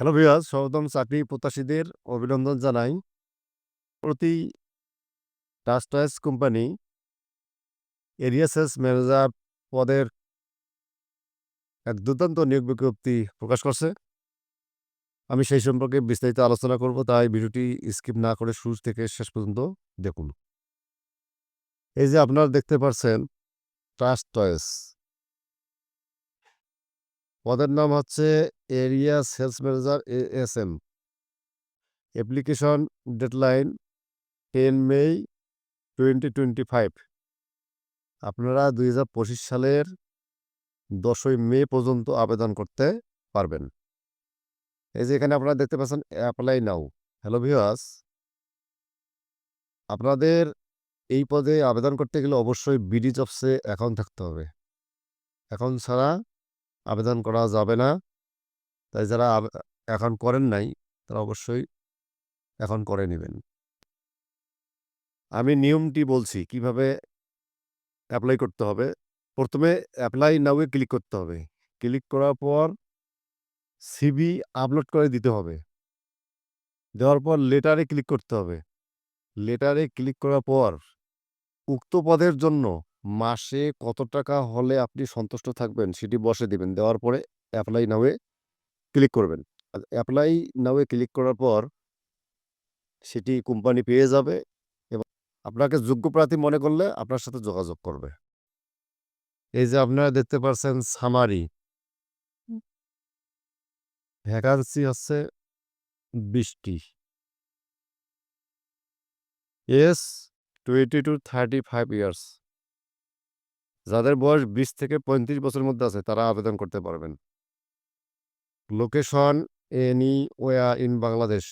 Hello viewers সর্বপ্রথম চাকরি প্রত্যাশীদের অভিনন্দন জানাই। প্রতি Touch Toys company area sales manager পদের এক দুর্দান্ত নিয়োগ বিজ্ঞপ্তি প্রকাশ করছে। আমি সেই সম্পর্কে বিস্তারিত আলোচনা করব, তাই ভিডিওটি স্কিপ না করে শুরু থেকে শেষ পর্যন্ত দেখুন। এই যে আপনারা দেখতে পাচ্ছেন ট্রাস্ট পদের নাম হচ্ছে area sales manager S M. Application deadline ten May twenty twenty five. আপনারা দুই হাজার পঁচিশ সালের দশই মে পর্যন্ত আবেদন করতে পারবেন। এই যে এখানে আপনারা দেখতে পাচ্ছেন অ্যাপ্লাই নাও হ্যালো ভিওয়াস আপনাদের এই পদে আবেদন করতে গেলে অবশ্যই বিডি জবসে অ্যাকাউন্ট থাকতে হবে। অ্যাকাউন্ট ছাড়া আবেদন করা যাবে না। তাই যারা এখন করেন নাই, তারা অবশ্যই এখন করে নেবেন। আমি নিয়মটি বলছি, কীভাবে অ্যাপ্লাই করতে হবে। প্রথমে অ্যাপ্লাই নাওয়ে ক্লিক করতে হবে। ক্লিক করার পর সিবি আপলোড করে দিতে হবে। দেওয়ার পর লেটারে ক্লিক করতে হবে। লেটারে ক্লিক করার পর উক্ত পদের জন্য মাসে কত টাকা হলে আপনি সন্তুষ্ট থাকবেন সেটি বসে দিবেন। দেওয়ার পরে অ্যাপ্লাই নাওয়ে ক্লিক করবেন। অ্যাপ্লাই নাওয়ে ক্লিক করার পর সেটি কোম্পানি পেয়ে যাবে এবং আপনাকে যোগ্য প্রার্থী মনে করলে আপনার সাথে যোগাযোগ করবে। এই যে আপনারা দেখতে পাচ্ছেন সামারি ভ্যাকান্সি হচ্ছে বিশটি age twenty to thirty five years যাদের বয়স বিশ থেকে পঁয়ত্রিশ বছরের মধ্যে আছে, তারা আবেদন করতে পারবেন। Location anywhere in Bangladesh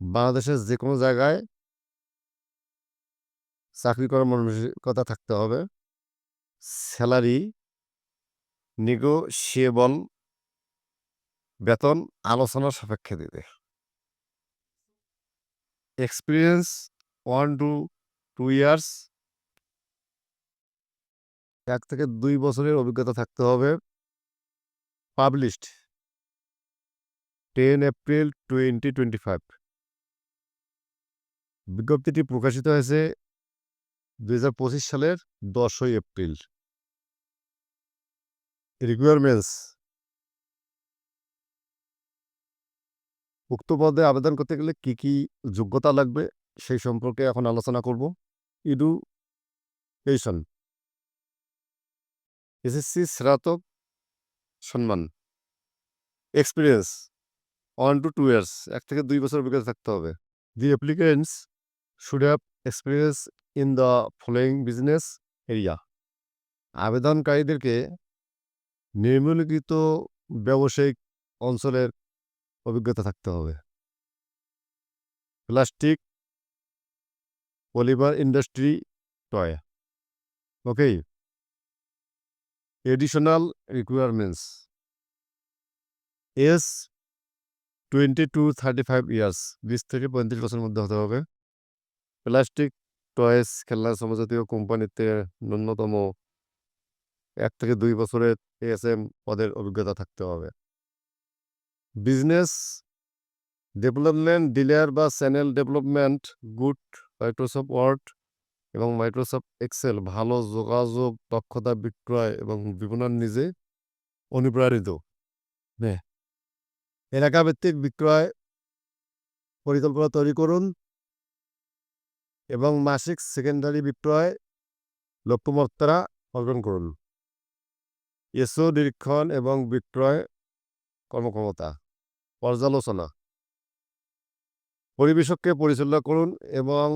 বাংলাদেশের যে কোনো জায়গায় চাকরি করার মানসিকতা থাকতে হবে। স্যালারি নিগোশিয়েবল বেতন আলোচনার সাপেক্ষে দিতে। Experience one to two years এক থেকে দুই বছরের অভিজ্ঞতা থাকতে হবে। Published ten April twenty twenty five. বিজ্ঞপ্তিটি প্রকাশিত হয়েছে দুই হাজার পঁচিশ সালের দশই এপ্রিল। রিকোয়ারমেন্টস উক্ত পদে আবেদন করতে গেলে কি কি যোগ্যতা লাগবে সেই সম্পর্কে এখন আলোচনা করব। ইডুকেশন এসএসসি স্নাতক সম্মান। Experience one to two years এক থেকে দুই বছর অভিজ্ঞতা থাকতে হবে। The applicants should have experience in the following business area আবেদনকারীদেরকে নিম্নলিখিত ব্যবসায়িক অঞ্চলের অভিজ্ঞতা থাকতে হবে। Plastic polymer industry toy. Okay additional requirements age twenty to thirty five years বিশ থেকে পঁয়ত্রিশ বছরের মধ্যে হতে হবে। প্লাস্টিক টয়েস খেলনা সমজাতীয় কোম্পানিতে ন্যূনতম এক থেকে দুই বছরের এএসএম পদের অভিজ্ঞতা থাকতে হবে। বিজনেস ডেভেলপমেন্ট ডিলার বা channel development good Microsoft Word এবং মাইক্রোসফট এক্সেল ভালো যোগাযোগ, দক্ষতা বিক্রয় এবং বিপণন নিজে অনুপ্রাণিত। হ্যাঁ। এলাকাভিত্তিক বিক্রয় পরিকল্পনা তৈরি করুন এবং মাসিক সেকেন্ডারি বিক্রয় লক্ষ্যমাত্রা অর্জন করুন। এসও নিরীক্ষণ এবং বিক্রয় কর্মক্ষমতা পর্যালোচনা পরিবেশককে পরিচালনা করুন এবং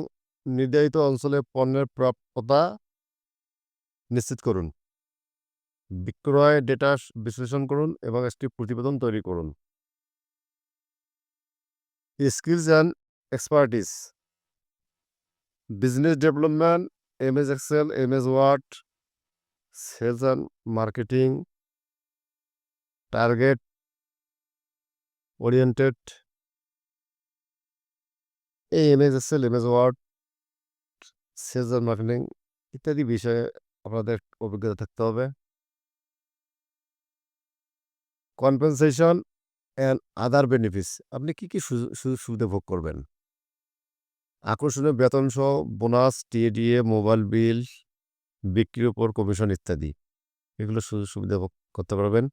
নির্ধারিত অঞ্চলে পণ্যের প্রাপ্যতা নিশ্চিত করুন। বিক্রয় ডেটা বিশ্লেষণ করুন এবং একটি প্রতিবেদন তৈরি করুন। Skills and expertise business development M S Excel M S Word sales and marketing target oriented এই M S Excel M S Word sales and marketing ইত্যাদি বিষয়ে আপনাদের অভিজ্ঞতা থাকতে হবে। কম্পেনসেশন অ্যান্ড আদার বেনিফিটস আপনি কি, কি সুযোগ সুবিধা ভোগ করবেন? আকর্ষণীয় বেতনসহ bonus, TA DA, mobile bill, বিক্রির উপর কমিশন ইত্যাদি। এগুলো সুযোগ সুবিধা ভোগ করতে পারবেন।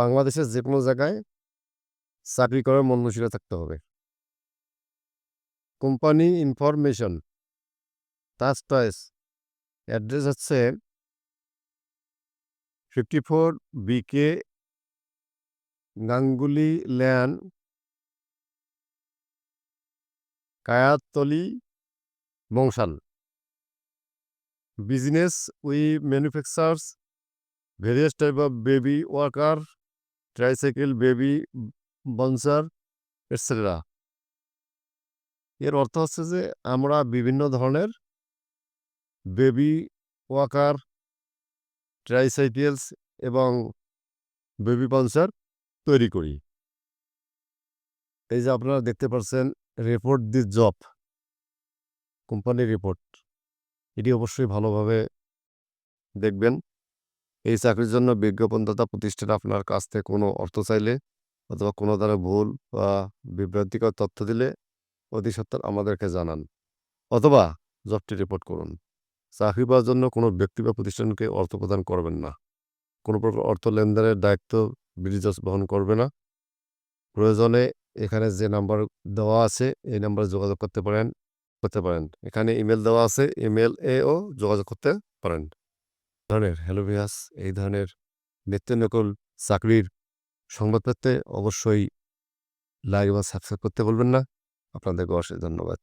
বাংলাদেশের যে কোনো জায়গায় চাকরি করার মন থাকতে হবে। Company information touch toys address হচ্ছে 54 BK Ganguly lane Kayatuli, Bangshal. Business we manufactures various type of baby walker, tricycle, baby bouncer etcetera. এর অর্থ হচ্ছে যে আমরা বিভিন্ন ধরনের বেবি ওয়াকার, ট্রাইসাইকেলস এবং বেবি বনসার তৈরি করি। এই যে আপনারা দেখতে পাচ্ছেন রিপোর্ট দি জব কোম্পানির রিপোর্ট। এটি অবশ্যই ভালোভাবে দেখবেন। এই চাকরির জন্য বিজ্ঞাপনদাতা প্রতিষ্ঠান আপনার কাছ থেকে কোনো অর্থ চাইলে অথবা কোনো ধরনের ভুল বা বিভ্রান্তিকর তথ্য দিলে অতি সত্বর আমাদেরকে জানান অথবা জবটি রিপোর্ট করুন। চাকরি পাওয়ার জন্য কোনো ব্যক্তি বা প্রতিষ্ঠানকে অর্থ প্রদান করবেন না। কোনো প্রকার অর্থ লেনদেনের দায়িত্ব ব্রিজস বহন করবে না। প্রয়োজনে এখানে যে নাম্বার দেওয়া আছে, এই নাম্বারে যোগাযোগ করতে পারেন করতে পারেন। এখানে ইমেল দেওয়া আছে, ইমেল এও যোগাযোগ করতে পারেন। ধরনের, হ্যালো ভিউয়ার্স, এই ধরনের নিত্য নকল চাকরির সংবাদ পেতে অবশ্যই লাইক এবং সাবস্ক্রাইব করতে বলবেন না। আপনাদেরকে অশেষ ধন্যবাদ।